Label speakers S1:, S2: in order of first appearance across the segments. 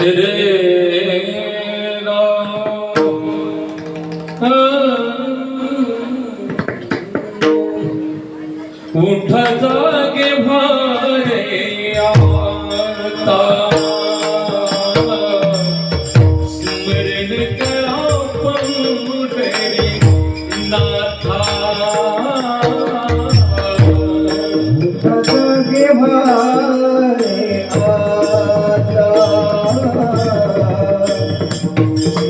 S1: today
S2: Thank you.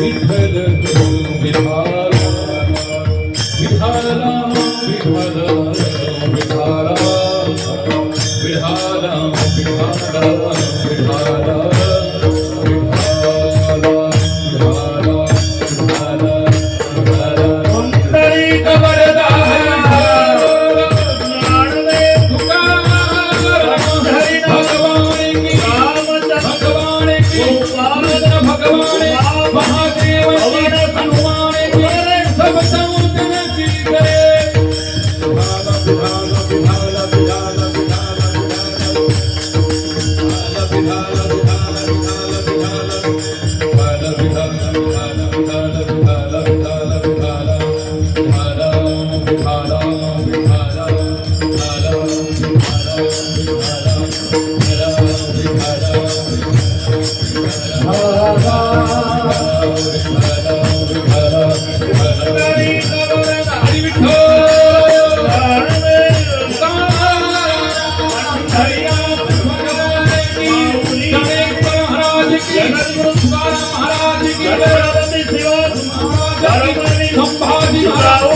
S1: Vitthal तू विधारा विधारा विधारा विधारा विधारा विधारा विधारा Laura